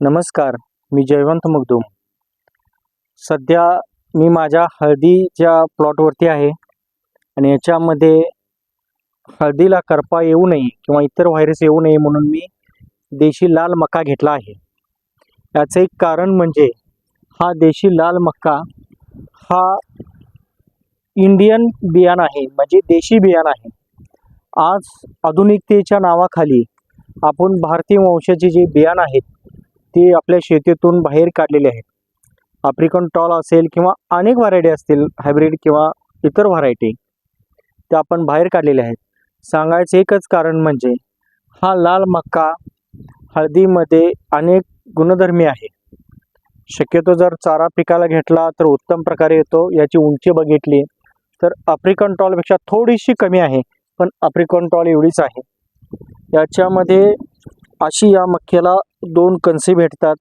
नमस्कार मी जयवंत मुगदुम. सध्या मी माझ्या हळदीच्या प्लॉटवरती आहे आणि याच्यामध्ये हळदीला करपा येऊ नये किंवा इतर व्हायरस येऊ नये म्हणून मी देशी लाल मका घेतला आहे. याचं एक कारण म्हणजे हा देशी लाल मका हा इंडियन बियाणं आहे म्हणजे देशी बियाणं आहे. आज आधुनिकतेच्या नावाखाली आपण भारतीय वंशाचे जे बियाणं आहेत ती आपल्या शेतीतून बाहेर काढलेली आहेत. आफ्रिकन टॉल असेल किंवा अनेक व्हरायटी असतील हायब्रिड किंवा इतर व्हरायटी त्या आपण बाहेर काढलेल्या आहेत. सांगायचं एकच कारण म्हणजे हा लाल मक्का हळदीमध्ये अनेक गुणधर्मी आहे. शक्यतो जर चारा पिकाला घेतला तर उत्तम प्रकारे येतो याची उंची बघितली तर आफ्रिकन टॉलपेक्षा थोडीशी कमी आहे पण आफ्रिकन टॉल एवढीच आहे. याच्यामध्ये अशी या मक्याला दोन कणसे भेटतात.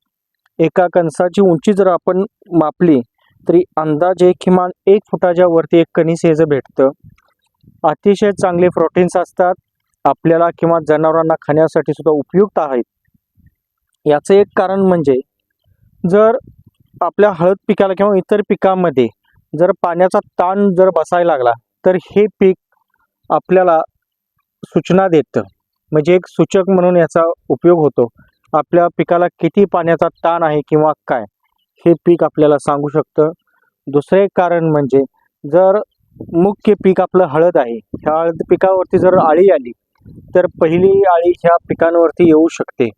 एका कणसाची उंची जर आपण मापली तरी अंदाजे किमान एक फुटाच्या वरती एक कणीस याचं भेटतं. अतिशय चांगले प्रोटीन्स असतात. आपल्याला किंवा जनावरांना खाण्यासाठी सुद्धा उपयुक्त आहेत. याचं एक कारण म्हणजे जर आपल्या हळद पिकाला किंवा इतर पिकामध्ये जर पाण्याचा ताण जर बसायला लागला तर हे पीक आपल्याला सूचना देतं. म्हणजे एक सूचक म्हणून याचा उपयोग होतो. आपल्या पिकाला किती पाण्याचा ताण आहे किंवा काय हे पीक आपल्याला सांगू शकतं. दुसरे एक कारण म्हणजे जर मुख्य पीक आपलं हळद आहे ह्या हळद पिकावरती जर आळी आली तर पहिली आळी ह्या पिकांवरती येऊ शकते.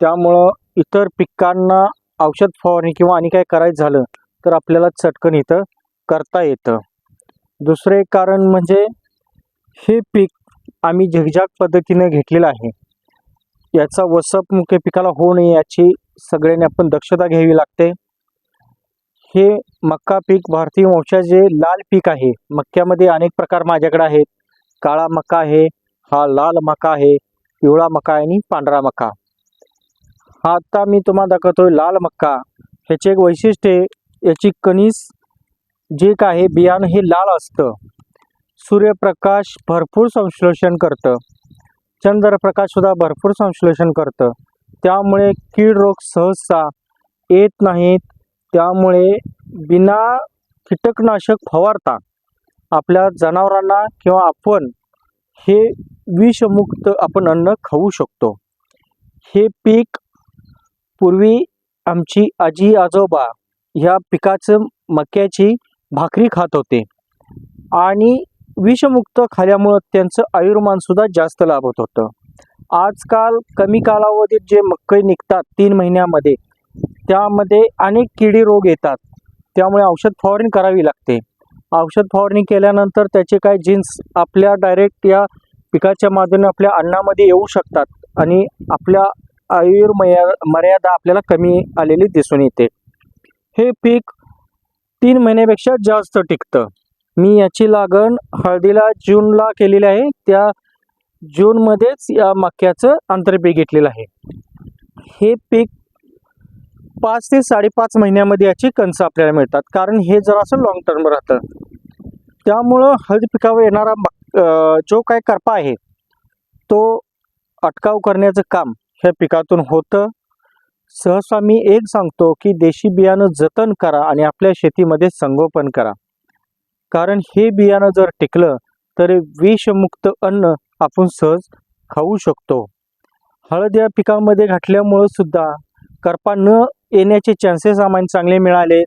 त्यामुळं इतर पिकांना औषध फवारणी किंवा आणि काय करायचं झालं तर आपल्याला चटकन इथं करता येतं. दुसरे कारण म्हणजे हे पीक आम्ही झिगझाग पद्धतीने घेतलेलं आहे. याचा वसप मुख्य पिकाला होऊ नये याची सगळ्यांनी आपण दक्षता घ्यावी लागते. हे मक्का पीक भारतीय वंशाचे लाल पीक आहे मक्यामध्ये अनेक प्रकार माझ्याकडे आहेत. काळा मका आहे हा लाल मका आहे पिवळा मका आणि पांढरा मका हा आता मी तुम्हाला दाखवतोय लाल मक्का. ह्याचे एक वैशिष्ट्य आहे याची कणीस जे काय आहे बियाणं हे लाल असतं. सूर्यप्रकाश भरपूर संश्लेषण करतं. चंद्रप्रकाशसुद्धा भरपूर संश्लेषण करतं. त्यामुळे कीड रोग सहसा येत नाहीत. त्यामुळे बिना कीटकनाशक फवारता आपल्या जनावरांना किंवा आपण हे विषमुक्त आपण अन्न खाऊ शकतो. हे पीक पूर्वी आमची आजी आजोबा ह्या पिकाचं मक्याची भाकरी खात होते. आणि विषमुक्त खाल्यामुळं त्यांचं आयुर्मानसुद्धा जास्त लाभत होतं आजकाल कमी कालावधीत जे मक्के निघतात तीन महिन्यामध्ये त्यामध्ये अनेक किडी रोग येतात. त्यामुळे औषध फवारणी करावी लागते. औषध फवारणी केल्यानंतर त्याचे काय जीन्स आपल्या डायरेक्ट या पिकाच्या माध्यमाने आपल्या अन्नामध्ये येऊ शकतात आणि आपल्या आयुर्मया मर्यादा आपल्याला कमी आलेली दिसून येते. हे पीक तीन महिन्यापेक्षा जास्त टिकतं. मी याची लागण हळदीला जूनला केलेली आहे. त्या जूनमध्येच या मक्याचं आंतरपीक घेतलेलं आहे. हे पीक पाच ते साडेपाच महिन्यामध्ये याची कणसं आपल्याला मिळतात. कारण हे जरासं लॉंग टर्म राहतं. त्यामुळं हळद पिकावर येणारा मक जो काय करपा आहे तो अटकाव करण्याचं काम ह्या पिकातून होतं. सहसा मी एक सांगतो की देशी बियाणं जतन करा आणि आपल्या शेतीमध्ये संगोपन करा. कारण हे बियाणं जर टिकलं तर विषमुक्त अन्न आपण सहज खाऊ शकतो. हळद या पिकामध्ये घातल्यामुळं सुद्धा करपा न येण्याचे चान्सेस आम्हाला चांगले मिळाले.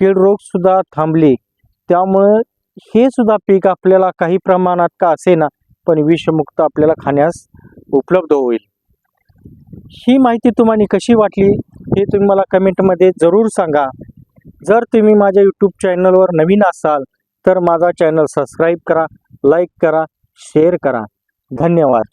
कीड रोगसुद्धा थांबली. त्यामुळं हे सुद्धा पीक आपल्याला काही प्रमाणात का असेना पण विषमुक्त आपल्याला खाण्यास उपलब्ध होईल. ही माहिती तुम्हाला कशी वाटली हे तुम्ही मला कमेंटमध्ये जरूर सांगा. जर तुम्ही माझ्या यूट्यूब चॅनलवर नवीन असाल तर माझा चॅनल सबस्क्राईब करा लाईक करा शेअर करा. धन्यवाद.